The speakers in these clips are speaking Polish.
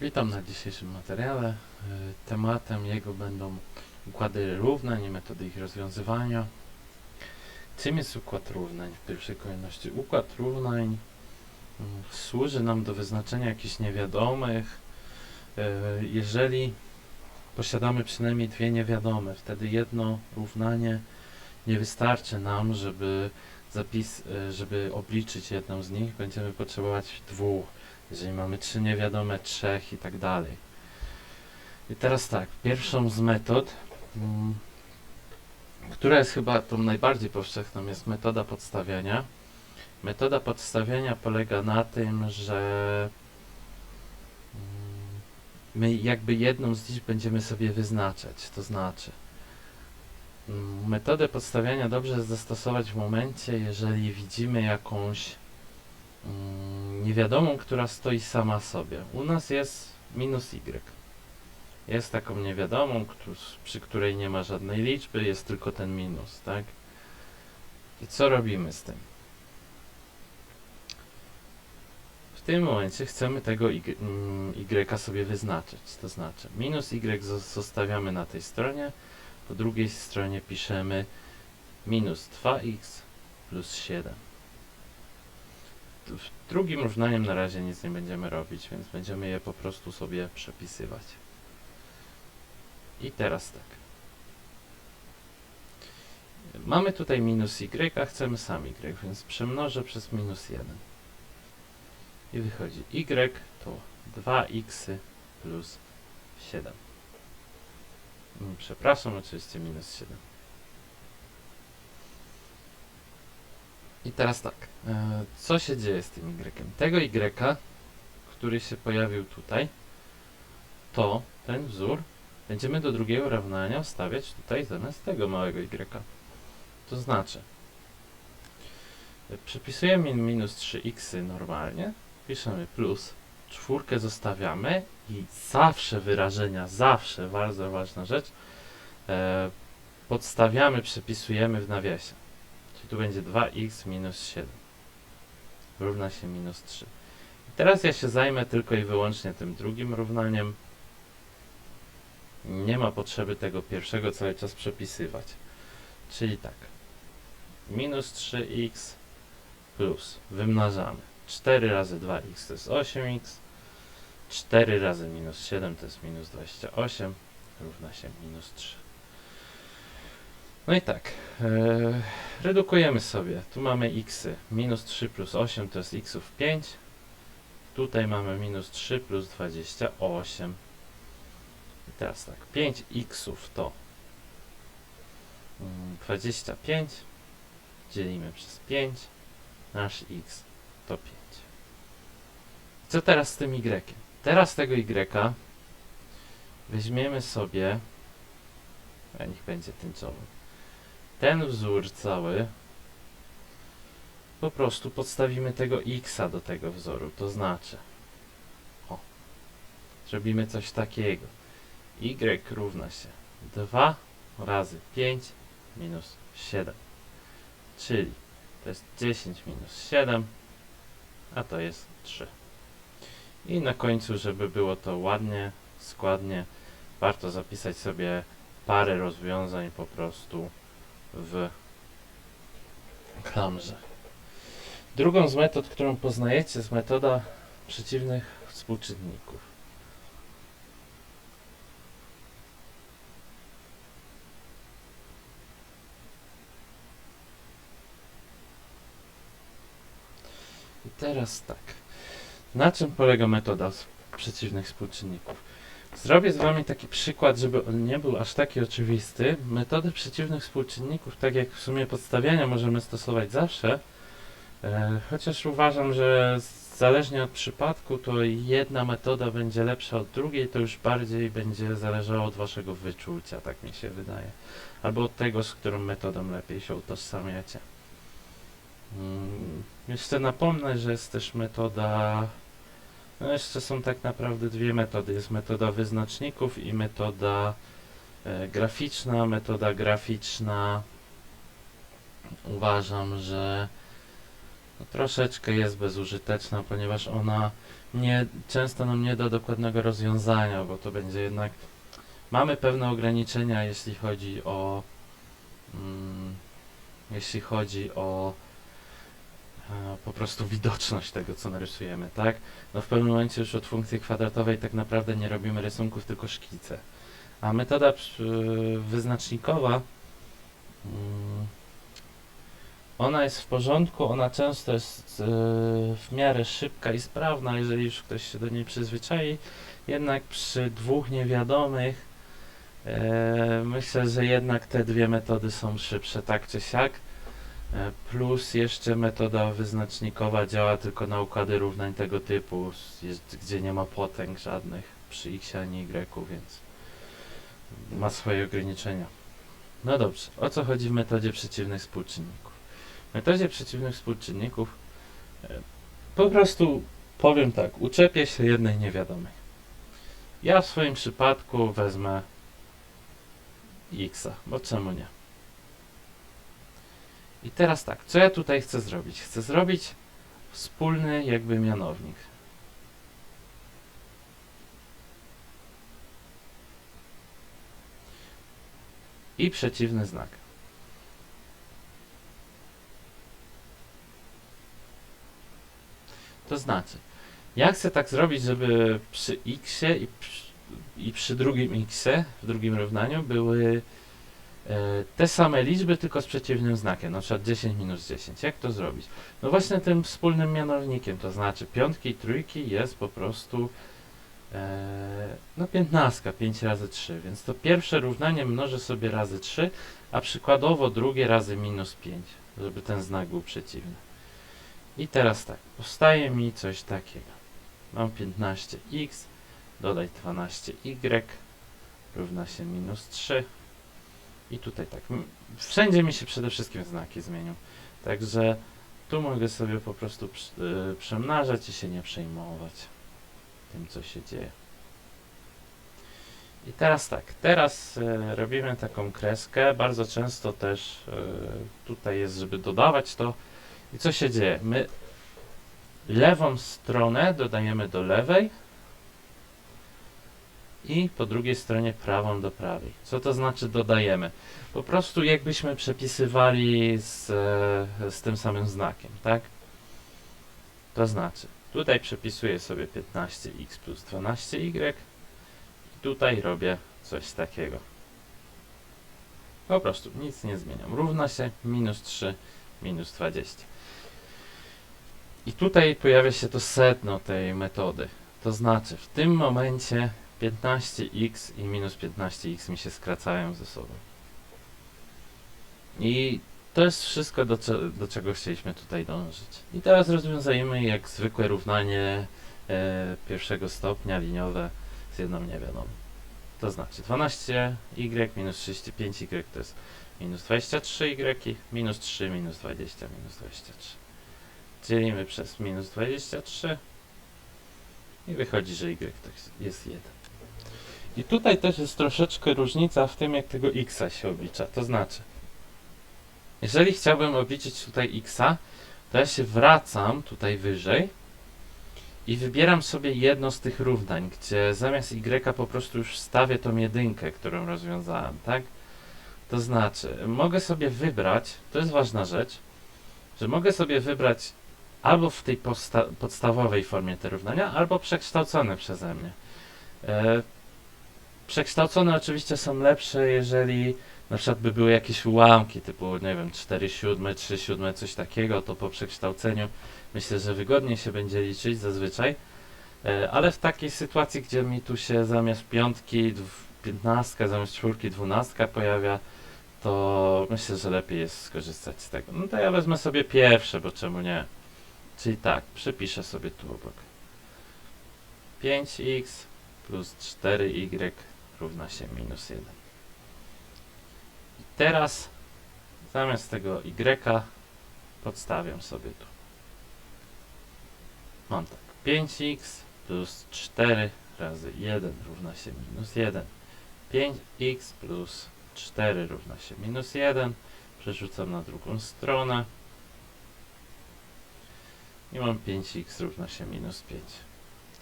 Witam na dzisiejszym materiale. Y, Tematem jego będą układy równań i metody ich rozwiązywania. Czym jest układ równań w pierwszej kolejności? Układ równań mm, służy nam do wyznaczenia jakichś niewiadomych. Y, Jeżeli posiadamy przynajmniej dwie niewiadome, wtedy jedno równanie nie wystarczy nam, żeby zapis, y, żeby obliczyć jedną z nich. Będziemy potrzebować dwóch jeżeli mamy trzy niewiadome, trzech i tak dalej. I teraz tak, pierwszą z metod, mm, która jest chyba tą najbardziej powszechną, jest metoda podstawiania. Metoda podstawiania polega na tym, że mm, my jakby jedną z liczb będziemy sobie wyznaczać, to znaczy mm, metodę podstawiania dobrze jest zastosować w momencie, jeżeli widzimy jakąś niewiadomą, która stoi sama sobie. U nas jest minus y. Jest taką niewiadomą, przy której nie ma żadnej liczby, jest tylko ten minus, tak? I co robimy z tym? W tym momencie chcemy tego y, mm, y sobie wyznaczyć. To znaczy, minus y zo- zostawiamy na tej stronie, po drugiej stronie piszemy minus 2x plus 7 w drugim równaniem na razie nic nie będziemy robić, więc będziemy je po prostu sobie przepisywać. I teraz tak. Mamy tutaj minus y, a chcemy sam y, więc przemnożę przez minus 1. I wychodzi y to 2x plus 7. Mm, Przepraszam, oczywiście minus 7. I teraz tak, e, co się dzieje z tym y? Tego y, który się pojawił tutaj, to ten wzór będziemy do drugiego równania wstawiać tutaj zamiast tego małego y. To znaczy, przepisujemy minus 3x normalnie, piszemy plus, czwórkę zostawiamy i zawsze wyrażenia, zawsze, bardzo ważna rzecz, e, podstawiamy, przepisujemy w nawiasie. Czyli tu będzie 2x minus 7 równa się minus 3. I teraz ja się zajmę tylko i wyłącznie tym drugim równaniem. Nie ma potrzeby tego pierwszego cały czas przepisywać. Czyli tak. Minus 3x plus wymnażamy. 4 razy 2x to jest 8x. 4 razy minus 7 to jest minus 28 równa się minus 3. No i tak, e, redukujemy sobie. Tu mamy x. Minus 3 plus 8 to jest xów 5. Tutaj mamy minus 3 plus 28. I teraz tak, 5 xów to mm, 25. Dzielimy przez 5. Nasz x to 5. Co teraz z tym y? Teraz tego y weźmiemy sobie, a niech będzie tęczowy ten wzór cały po prostu podstawimy tego x do tego wzoru, to znaczy o, zrobimy coś takiego. Y równa się 2 razy 5 minus 7 czyli to jest 10 minus 7 a to jest 3 i na końcu, żeby było to ładnie, składnie warto zapisać sobie parę rozwiązań po prostu w klamrze. Drugą z metod, którą poznajecie, jest metoda przeciwnych współczynników. I teraz tak. Na czym polega metoda przeciwnych współczynników? Zrobię z Wami taki przykład, żeby on nie był aż taki oczywisty. Metody przeciwnych współczynników, tak jak w sumie podstawiania możemy stosować zawsze, e, chociaż uważam, że zależnie od przypadku, to jedna metoda będzie lepsza od drugiej, to już bardziej będzie zależało od Waszego wyczucia, tak mi się wydaje. Albo od tego, z którą metodą lepiej się utożsamiacie. Hmm, jeszcze napomnę, że jest też metoda no jeszcze są tak naprawdę dwie metody. Jest metoda wyznaczników i metoda e, graficzna. Metoda graficzna uważam, że no, troszeczkę jest bezużyteczna, ponieważ ona nie, często nam nie da dokładnego rozwiązania, bo to będzie jednak. Mamy pewne ograniczenia, jeśli chodzi o. Mm, jeśli chodzi o po prostu widoczność tego, co narysujemy, tak? No w pewnym momencie już od funkcji kwadratowej tak naprawdę nie robimy rysunków, tylko szkice. A metoda wyznacznikowa mm, ona jest w porządku, ona często jest e, w miarę szybka i sprawna, jeżeli już ktoś się do niej przyzwyczai. Jednak przy dwóch niewiadomych e, myślę, że jednak te dwie metody są szybsze, tak czy siak. E, Plus jeszcze metoda wyznacznikowa działa tylko na układy równań tego typu, jest, gdzie nie ma potęg żadnych przy x ani y, więc ma swoje ograniczenia. No dobrze, o co chodzi w metodzie przeciwnych współczynników? W metodzie przeciwnych współczynników e, po prostu powiem tak, uczepię się jednej niewiadomej. Ja w swoim przypadku wezmę x, bo czemu nie? I teraz tak, co ja tutaj chcę zrobić? Chcę zrobić wspólny jakby mianownik. I przeciwny znak. To znaczy, ja chcę tak zrobić, żeby przy x i przy, i przy drugim x, w drugim równaniu były te same liczby, tylko z przeciwnym znakiem, na przykład 10 minus 10. Jak to zrobić? No właśnie tym wspólnym mianownikiem, to znaczy piątki i trójki jest po prostu e, no 15, 5 razy 3, więc to pierwsze równanie mnożę sobie razy 3, a przykładowo drugie razy minus 5, żeby ten znak był przeciwny. I teraz tak, powstaje mi coś takiego. Mam 15x, dodaj 12y, równa się minus 3. I tutaj tak, wszędzie mi się przede wszystkim znaki zmienią. Także tu mogę sobie po prostu y, przemnażać i się nie przejmować tym, co się dzieje. I teraz tak, teraz y, robimy taką kreskę. Bardzo często też y, tutaj jest, żeby dodawać to. I co się dzieje? My lewą stronę dodajemy do lewej i po drugiej stronie prawą do prawej. Co to znaczy dodajemy? Po prostu jakbyśmy przepisywali z, e, z tym samym znakiem, tak? To znaczy, tutaj przepisuję sobie 15x plus 12y i tutaj robię coś takiego. Po prostu nic nie zmieniam. Równa się minus 3 minus 20. I tutaj pojawia się to sedno tej metody. To znaczy, w tym momencie 15x i minus 15x mi się skracają ze sobą. I to jest wszystko, do, do czego chcieliśmy tutaj dążyć. I teraz rozwiązujemy jak zwykłe równanie e, pierwszego stopnia liniowe z jedną niewiadomą. To znaczy 12y minus 35y to jest minus 23y, minus 3 minus 20 minus 23. Dzielimy przez minus 23 i wychodzi, że y to jest 1. I tutaj też jest troszeczkę różnica w tym, jak tego x się oblicza. To znaczy, jeżeli chciałbym obliczyć tutaj x, to ja się wracam tutaj wyżej i wybieram sobie jedno z tych równań, gdzie zamiast y po prostu już wstawię tą jedynkę, którą rozwiązałem, tak? To znaczy, mogę sobie wybrać, to jest ważna rzecz, że mogę sobie wybrać albo w tej podstawowej formie te równania, albo przekształcone przeze mnie. E, przekształcone oczywiście są lepsze, jeżeli na przykład by były jakieś ułamki, typu, nie wiem, 4 siódme, 3 siódme, coś takiego, to po przekształceniu myślę, że wygodniej się będzie liczyć zazwyczaj. E, ale w takiej sytuacji, gdzie mi tu się zamiast piątki, dw- piętnastka, zamiast czwórki, dwunastka pojawia, to myślę, że lepiej jest skorzystać z tego. No to ja wezmę sobie pierwsze, bo czemu nie? Czyli tak, przypiszę sobie tu obok. 5x plus 4y równa się minus 1. I teraz zamiast tego y podstawiam sobie tu. Mam tak, 5x plus 4 razy 1 równa się minus 1. 5x plus 4 równa się minus 1. Przerzucam na drugą stronę. I mam 5x równa się minus 5.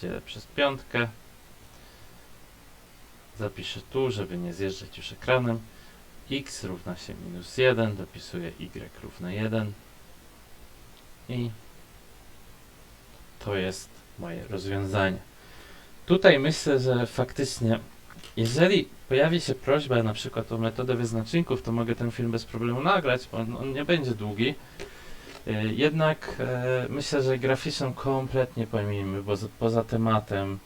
dzielę przez piątkę. Zapiszę tu, żeby nie zjeżdżać już ekranem. x równa się minus 1, dopisuję y równa 1 i to jest moje rozwiązanie. Tutaj myślę, że faktycznie, jeżeli pojawi się prośba na przykład o metodę wyznaczników, to mogę ten film bez problemu nagrać, bo on, on nie będzie długi. E, Jednak e, myślę, że graficzną kompletnie pomijmy, bo z, poza tematem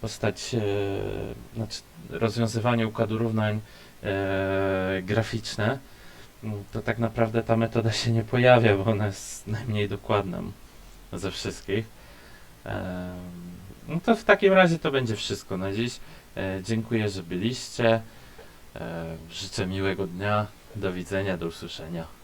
postać, e, znaczy rozwiązywanie układu równań e, graficzne, mm, to tak naprawdę ta metoda się nie pojawia, bo ona jest najmniej dokładna ze wszystkich. No to w takim razie to będzie wszystko na dziś. E, dziękuję, że byliście. E, życzę miłego dnia. Do widzenia, do usłyszenia.